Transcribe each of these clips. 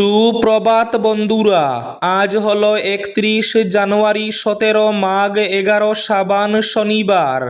সুপ্রভাত বন্ধুরা, আজ হলো একত্রিশ জানুয়ারি সতেরো মাঘ এগারো সাবান শনিবার।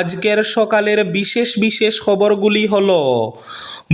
আজকের সকালের বিশেষ বিশেষ খবরগুলি হল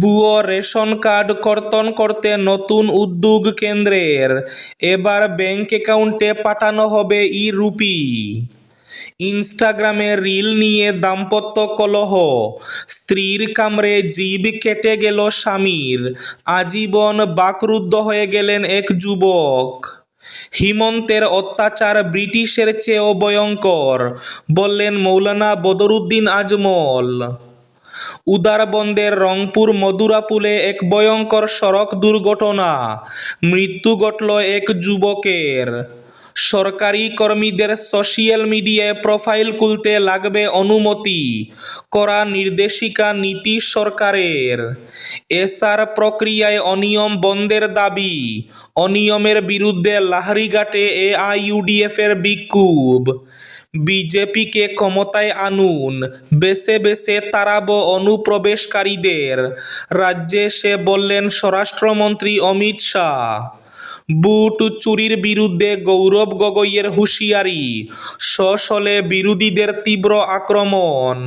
ভুয়ো রেশন কার্ড কর্তন করতে নতুন উদ্যোগ কেন্দ্রের, এবার ব্যাংক অ্যাকাউন্টে পাঠানো হবে ই রুপি ইনস্টাগ্রামে রিল নিয়ে দাম্পত্য কলহ। স্ত্রীর কামড়ে জীব কেটে গেল স্বামীর। আজীবন বাকরুদ্ধ হয়ে গেলেন এক যুবক। হিমন্তের অত্যাচার ব্রিটিশের চেয়েও ভয়ঙ্কর, বললেন মৌলানা বদরুদ্দিন আজমল। উদারবন্দের রংপুর মধুরাপুলে এক ভয়ঙ্কর সড়ক দুর্ঘটনা, মৃত্যু ঘটল এক যুবকের। সরকারি কর্মীদের সোশিয়াল মিডিয়ায় প্রোফাইল খুলতে লাগবে অনুমতি, করা নির্দেশিকা নীতিশ সরকারের। এসআর প্রক্রিয়ায় অনিয়ম বন্ধের দাবি, অনিয়মের বিরুদ্ধে লাহরিঘাটে এআইইউডিএফ এর বিক্ষোভ। বিজেপিকে ক্ষমতায় আনুন, বেছে বেছে তাড়াব অনুপ্রবেশকারীদের। রাজ্যে সে বললেন, স্বরাষ্ট্রমন্ত্রী অমিত শাহ। বুট চুরির বিরুদ্ধে গৌরব গগৈয়ের হুঁশিয়ারি। সশলে বিরোধীদের তীব্র আক্রমণ।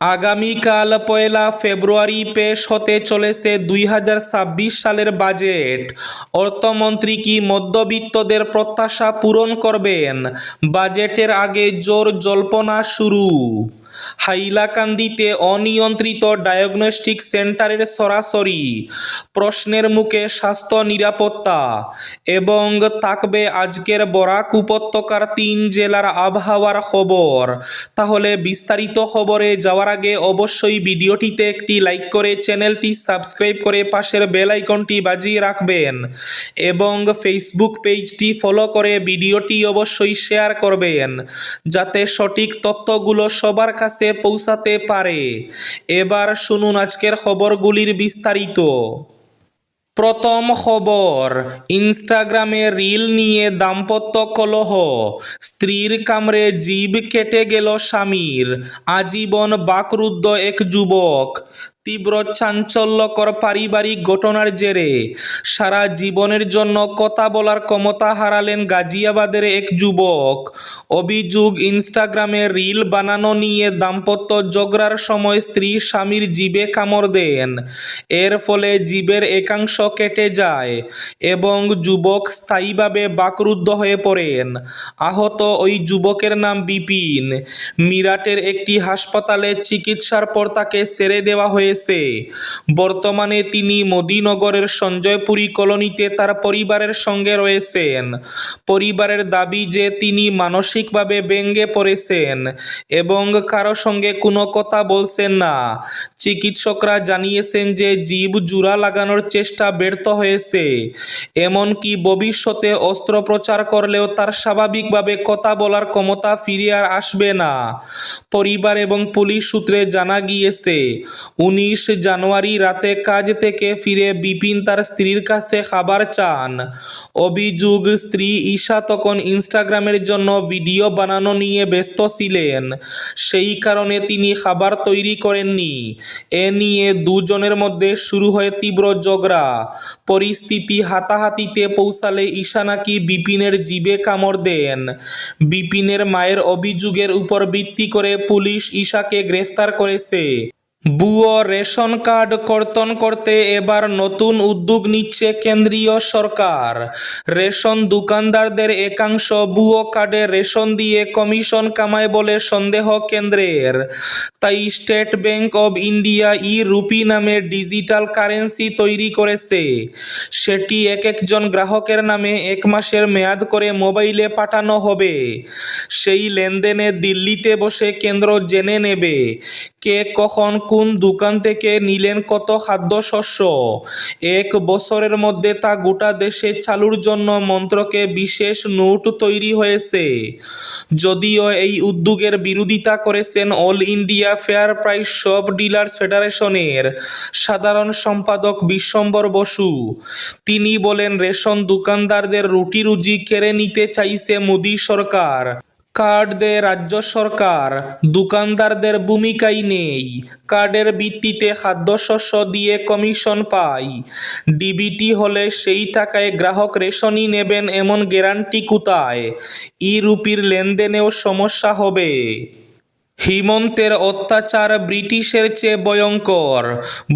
আগামীকাল পয়লা ফেব্রুয়ারি পেশ হতে চলেছে দুই হাজার ছাব্বিশ সালের বাজেট। অর্থমন্ত্রী কি মধ্যবিত্তদের প্রত্যাশা পূরণ করবেন? বাজেটের আগে জোর জল্পনা শুরু। হাইলাকান্দিতে অনিয়ন্ত্রিত ডায়াগনস্টিক সেন্টারের সরাসরি প্রশ্নের মুখে স্বাস্থ্য নিরাপত্তা এবং থাকবে আজকের বরাক উপত্যকার তিন জেলার আবহাওয়ার খবর। তাহলে বিস্তারিত খবরে যাওয়ার আগে অবশ্যই ভিডিওটিতে একটি লাইক করে চ্যানেলটি সাবস্ক্রাইব করে পাশের বেল আইকনটি বাজিয়ে রাখবেন এবং ফেসবুক পেজটি ফলো করে ভিডিওটি অবশ্যই শেয়ার করবেন, যাতে সঠিক তথ্যগুলো সবার কাছে পৌঁছাতে পারে। এবার শুনুন আজকের খবরগুলির বিস্তারিত। প্রথম খবর, ইনস্টাগ্রামে রিল নিয়ে দাম্পত্য কলহ। স্ত্রীর কামড়ে জীব কেটে গেল স্বামীর। আজীবন বাকরুদ্ধ এক যুবক। তীব্র চাঞ্চল্যকর পারিবারিক ঘটনার জেরে সারা জীবনের জন্য কথা বলার ক্ষমতা হারালেন গাজিয়াবাদের এক যুবক। অভিযোগ, ইনস্টাগ্রামে রিল বানানো নিয়ে দাম্পত্য ঝগড়ার সময় স্ত্রী স্বামীর জীবে কামড় দেন। এর ফলে জীবের একাংশ কেটে যায় এবং যুবক স্থায়ীভাবে বাকরুদ্ধ হয়ে পড়েন। আহত ওই যুবকের নাম বিপিন। মিরাটের একটি হাসপাতালে চিকিৎসার পর তাকে ছেড়ে দেওয়া হয়েছে। বর্তমানে তিনি মোদীনগরের সঞ্জয়পুরী কলোনিতে তার পরিবারের সঙ্গে রয়েছেন। পরিবারের দাবি যে তিনি মানসিকভাবে ব্যঙ্গে পড়েছেন এবং কারও সঙ্গে কোনো কথা বলছেন না। চিকিৎসকরা জানিয়েছেন যে জীব জোড়া লাগানোর চেষ্টা ব্যর্থ হয়েছে। এমনকি ভবিষ্যতে অস্ত্রোপচার করলেও তার স্বাভাবিকভাবে কথা বলার ক্ষমতা ফিরে আর আসবে না। পরিবার এবং পুলিশ সূত্রে জানা গিয়েছে, উনিশ জানুয়ারি রাতে কাজ থেকে ফিরে বিপিন তার স্ত্রীর কাছে খাবার চান। অভিযোগ, স্ত্রী ঈশা তখন ইনস্টাগ্রামের জন্য ভিডিও বানানো নিয়ে ব্যস্ত ছিলেন। সেই কারণে তিনি খাবার তৈরি করেননি। এ নিয়ে দুজনের মধ্যে শুরু হয় তীব্র ঝগড়া। পরিস্থিতি হাতাহাতিতে পৌঁছালে ঈশা নাকি বিপিনের জিবে কামড় দেন। বিপিনের মায়ের অভিযোগের উপর ভিত্তি করে পুলিশ ঈশাকে গ্রেফতার করেছে। ভুয়ো রেশন কার্ড কর্তন করতে এবার নতুন উদ্যোগ নিচ্ছে কেন্দ্রীয় সরকার। রেশন দোকানদারদের একাংশ ভুয়ো কার্ডে রেশন দিয়ে কমিশন কামায় বলে সন্দেহ কেন্দ্রের। তাই State Bank of India e rupee নামে ডিজিটাল কারেন্সি তৈরি করেছে। সেটি এক একজন গ্রাহকের নামে এক মাসের মেয়াদ করে মোবাইলে পাঠানো হবে। সেই লেনদেনে দিল্লিতে বসে কেন্দ্র জেনে নেবে, কে কখন কোন দোকান থেকে নিলেন কত খাদ্যশস্য এক বছরের মধ্যে তা গোটা দেশে চালুর জন্য মন্ত্রকে বিশেষ নোট তৈরি হয়েছে। যদিও এই উদ্যোগের বিরোধিতা করেছেন All India fair price shop dealers ফেডারেশনের সাধারণ সম্পাদক বিশ্বম্বর বসু। তিনি বলেন, রেশন দোকানদারদের রুটি রুজি কেড়ে নিতে চাইছে মোদী সরকার। কার্ড রাজ্য সরকার, দোকানদারদের ভূমিকাই নেই। কার্ডের ভিত্তিতে খাদ্যশস্য দিয়ে কমিশন পায়। ডিবিটি হলে সেই টাকায় গ্রাহক রেশনই নেবেন এমন গ্যারান্টি কোথায়? ই রুপির লেনদেনেও সমস্যা হবে। হিমন্তের অত্যাচার ব্রিটিশের চেয়ে ভয়ঙ্কর,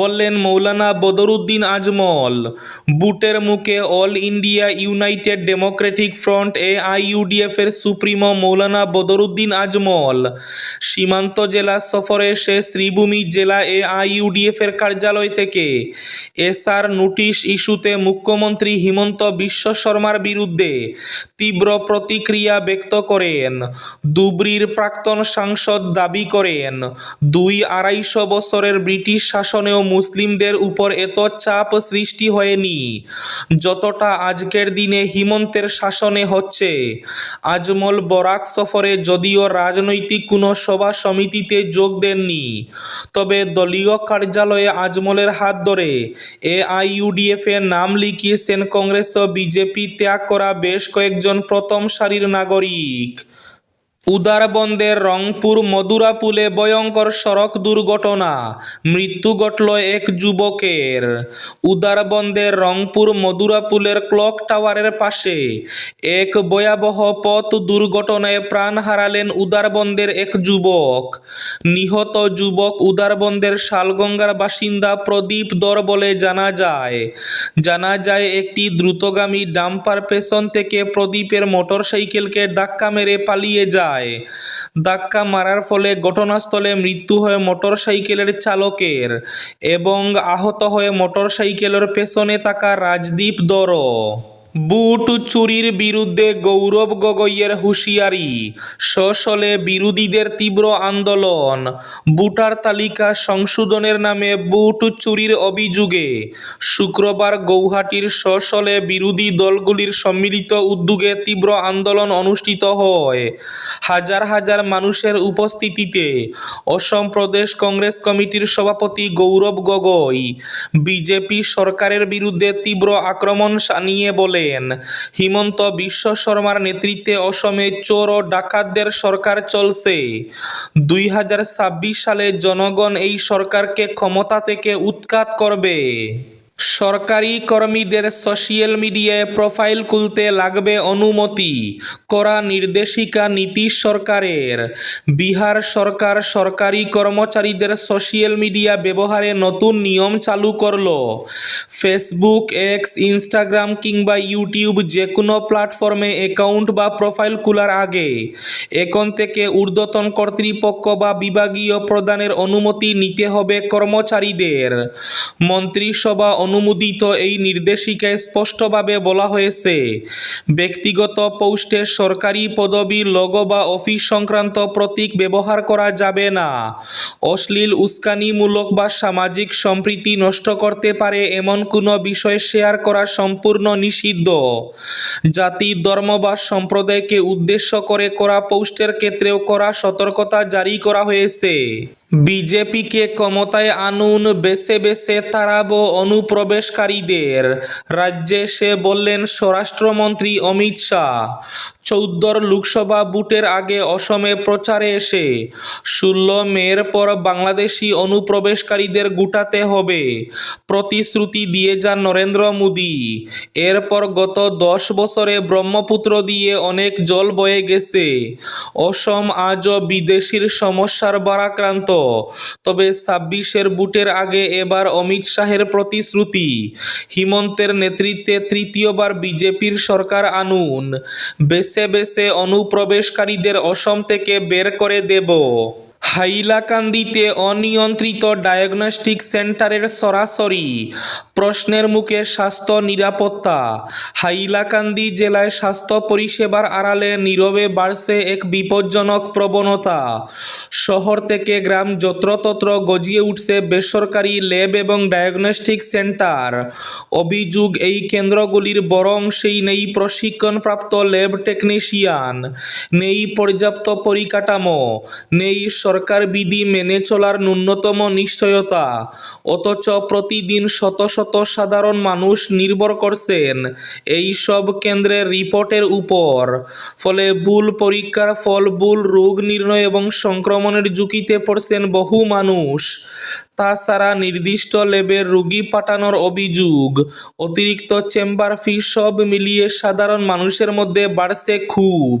বললেন মৌলানা বদরুদ্দিন আজমল। বুটের মুখে All India United Democratic Front এ আইইউডিএফ এর সুপ্রিমো মৌলানা বদরুদ্দিন আজমল। সীমান্ত জেলা সফরে সে শ্রীভূমি জেলা এ আইইউডিএফ এর কার্যালয় থেকে। এসআর নোটিশ ইস্যুতে মুখ্যমন্ত্রী হিমন্ত বিশ্ব শর্মার বিরুদ্ধে তীব্র প্রতিক্রিয়া ব্যক্ত করেন। ধুবড়ীর প্রাক্তন সাংসদ দাবি করেন। দুই আড়াইশো বছরের ব্রিটিশ শাসনেও মুসলিমদের উপর এত চাপ সৃষ্টি হয়নি। যতটা আজকের দিনে হিমন্তের শাসনে হচ্ছে। আজমল বরাক সফরে যদিও রাজনৈতিক কোনো সভা সমিতিতে যোগ দেননি, তবে দলীয় কার্যালয়ে আজমলের হাত ধরে এআইইউডিএফ এর নাম লিখিয়েছেন কংগ্রেস ও বিজেপি ত্যাগ করা বেশ কয়েকজন প্রথম সারির নাগরিক। উদারবন্দের রংপুর মধুরাপুলে ভয়ঙ্কর সড়ক দুর্ঘটনা। মৃত্যু ঘটল এক যুবকের। উদারবন্দের রংপুর মধুরাপুলের ক্লক টাওয়ারের পাশে। এক ভয়াবহ পথ দুর্ঘটনায় প্রাণ হারালেন উদারবন্দের এক যুবক। নিহত যুবক উদারবন্দের শালগঙ্গার বাসিন্দা প্রদীপ দর বলে জানা যায়। জানা যায় একটি দ্রুতগামী ডাম্পার পেছন থেকে প্রদীপের মোটরসাইকেলকে ধাক্কা মেরে পালিয়ে যায়। ধাক্কা মারার ফলে ঘটনাস্থলে মৃত্যু হয় মোটর সাইকেলের চালকের এবং আহত হয়ে মোটর সাইকেলের পেছনে থাকা রাজদীপ দরও বুট চুরির বিরুদ্ধে গৌরব গগৈয়ের হুঁশিয়ারি, সশলে বিরোধীদের তীব্র আন্দোলন। ভোটার তালিকা সংশোধনের নামে বুট চুরির অভিযোগে শুক্রবার গৌহাটির সশলে বিরোধী দলগুলির সম্মিলিত উদ্যোগে তীব্র আন্দোলন অনুষ্ঠিত হয়। হাজার হাজার মানুষের উপস্থিতিতে অসম প্রদেশ কংগ্রেস কমিটির সভাপতি গৌরব গগৈ, বিজেপি সরকারের বিরুদ্ধে তীব্র আক্রমণ শানিয়ে বলেন, হিমন্ত বিশ্ব শর্মার নেতৃত্বে অসমে চোর ও ডাকাতদের সরকার চলছে। দুই হাজার ছাব্বিশ সালে জনগণ এই সরকারকে ক্ষমতা থেকে উৎখাত করবে। সরকারি কর্মীদের সোশ্যাল মিডিয়ায় প্রোফাইল খুলতে লাগবে অনুমতি করা নির্দেশিকা নীতিশ সরকারের। বিহার সরকার সরকারি কর্মচারীদের সোশ্যাল মিডিয়া ব্যবহারে নতুন নিয়ম চালু করল। ফেসবুক, এক্স, ইনস্টাগ্রাম কিংবা ইউটিউব যে কোনো প্ল্যাটফর্মে অ্যাকাউন্ট বা প্রোফাইল খোলার আগে এখন থেকে ঊর্ধ্বতন কর্তৃপক্ষ বা বিভাগীয় প্রদানের অনুমতি নিতে হবে কর্মচারীদের। মন্ত্রিসভা অনুমোদিত এই নির্দেশিকায় স্পষ্টভাবে বলা হয়েছে, ব্যক্তিগত পোস্টে সরকারি পদবি লোগো বা অফিস সংক্রান্ত প্রতীক ব্যবহার করা যাবে না। অশ্লীল, উস্কানিমূলক বা সামাজিক সম্প্রীতি নষ্ট করতে পারে এমন কোনো বিষয় শেয়ার করা সম্পূর্ণ নিষিদ্ধ। জাতি, ধর্ম বা সম্প্রদায়কে উদ্দেশ্য করে করা পোস্টের ক্ষেত্রেও করা সতর্কতা জারি করা হয়েছে। বিজেপিকে ক্ষমতায় আনুন বেছে বেছে তাড়াবো অনুপ্রবেশকারীদের। রাজ্যে সে বললেন স্বরাষ্ট্রমন্ত্রী অমিত শাহ। চৌদ্দর লোকসভা বুটের আগে অসমে প্রচারে এসে, ষোলো মের পর বাংলাদেশি অনুপ্রবেশকারীদের গুটাতে হবে। প্রতিশ্রুতি দিয়ে যান নরেন্দ্র মোদী। এরপর গত দশ বছরে ব্রহ্মপুত্র দিয়ে অনেক জল বয়ে গেছে। অসম আজও বিদেশির সমস্যার বারাক্রান্ত। তবে ছাব্বিশের বুটের আগে এবার অমিত শাহের প্রতিশ্রুতি। হিমন্তের নেতৃত্বে তৃতীয়বার বিজেপির সরকার আনুন। বেছে বেছে অনুপ্রবেশকারীদের অসম থেকে বের করে দেব। হাইলাকান্দিতে অনিয়ন্ত্রিত ডায়াগনস্টিক সেন্টারের সরাসরি প্রশ্নের মুখে স্বাস্থ্য নিরাপত্তা। হাইলাকান্দি জেলায় স্বাস্থ্য পরিষেবার আড়ালে নীরবে বাড়ছে এক বিপজ্জনক প্রবণতা। শহর থেকে গ্রাম যত্রতত্র গজিয়ে উঠছে বেসরকারি ল্যাব এবং ডায়াগনস্টিক সেন্টার। অভিযোগ, এই কেন্দ্রগুলির বড় অংশেই নেই প্রশিক্ষণপ্রাপ্ত ল্যাব টেকনিশিয়ান। নেই পর্যাপ্ত পরিকাঠামো। নেই সরকার বিধি মেনে চলার ন্যূনতম নিশ্চয়তা। অথচ প্রতিদিন শত শত সাধারণ মানুষ নির্ভর করছেন এই সব কেন্দ্রের রিপোর্টের উপর। ফলে ভুল পরীক্ষার ফল, ভুল রোগ নির্ণয় এবং সংক্রমণের ঝুঁকিতে পড়ছেন বহু মানুষ। তাছাড়া নির্দিষ্ট লেবের রুগী পাঠানোর অভিযোগ, অতিরিক্ত চেম্বার ফি সব মিলিয়ে সাধারণ মানুষের মধ্যে বাড়ছে খুব।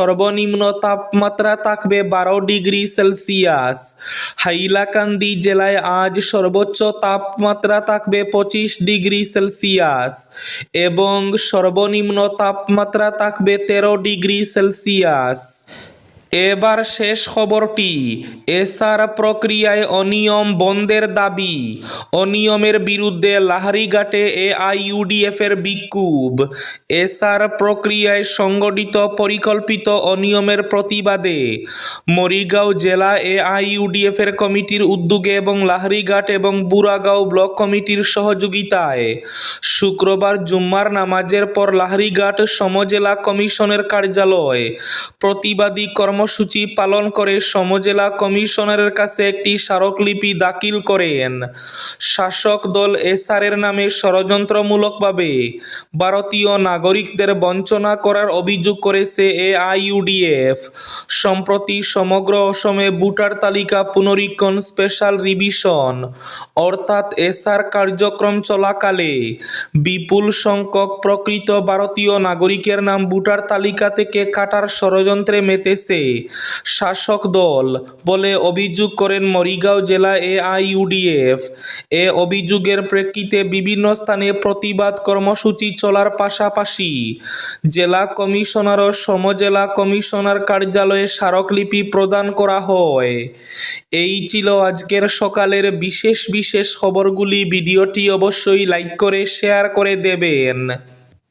সর্বনিম্ন তাপমাত্রা থাকবে বারো ডিগ্রি সেলসিয়াস। হাইলাকান্দি জেলায় আজ সর্বোচ্চ তাপমাত্রা থাকবে পঁচিশ ডিগ্রি সেলসিয়াস এবং সর্বনিম্ন তাপমাত্রা থাকবে তেরো ডিগ্রি সেলসিয়াস। এবার শেষ খবরটি এসআর প্রক্রিয়ায় অনিয়ম বন্ধের দাবি। অনিয়মের বিরুদ্ধে লাহারিঘাটে এআইইউডিএফ এর বিক্ষোভ। এসআর প্রক্রিয়ায় সংগঠিত পরিকল্পিত অনিয়মের প্রতিবাদে মরিগাঁও জেলা এআইইউডিএফ এর কমিটির উদ্যোগে এবং লাহারিঘাট এবং বুড়াগাঁও ব্লক কমিটির সহযোগিতায় শুক্রবার জুম্মার নামাজের পর লাহারিঘাট সমজেলা কমিশনের কার্যালয় প্রতিবাদী কর্মসূচি পালন করে সমজেলা কমিশনারের কাছে একটি স্মারকলিপি দাখিল করেন। শাসক দল এসআরের নামে ষড়যন্ত্রমূলকভাবে ভারতীয় নাগরিকদের বঞ্চনা করার অভিযোগ করেছে এআইইউডিএফ। সম্প্রতি সমগ্র অসমে ভোটার তালিকা পুনরীক্ষণ স্পেশাল রিভিশন। অর্থাৎ এসআর কার্যক্রম চলাকালে বিপুল সংখ্যক প্রকৃত ভারতীয় নাগরিকের নাম ভোটার তালিকা থেকে কাটার ষড়যন্ত্রে মেতেছে। শাসক দল বলে অভিযোগ করেন মরিগাঁও জেলা এআইইউডিএফ। এ অভিযোগের প্রেক্ষিতে বিভিন্ন স্থানে প্রতিবাদ কর্মসূচি চলার পাশাপাশি জেলা কমিশনার ও সমজেলা কমিশনার কার্যালয়ে স্মারকলিপি প্রদান করা হয়। এই ছিল আজকের সকালের বিশেষ বিশেষ খবরগুলি। ভিডিওটি অবশ্যই লাইক করে, শেয়ার করে দেবেন।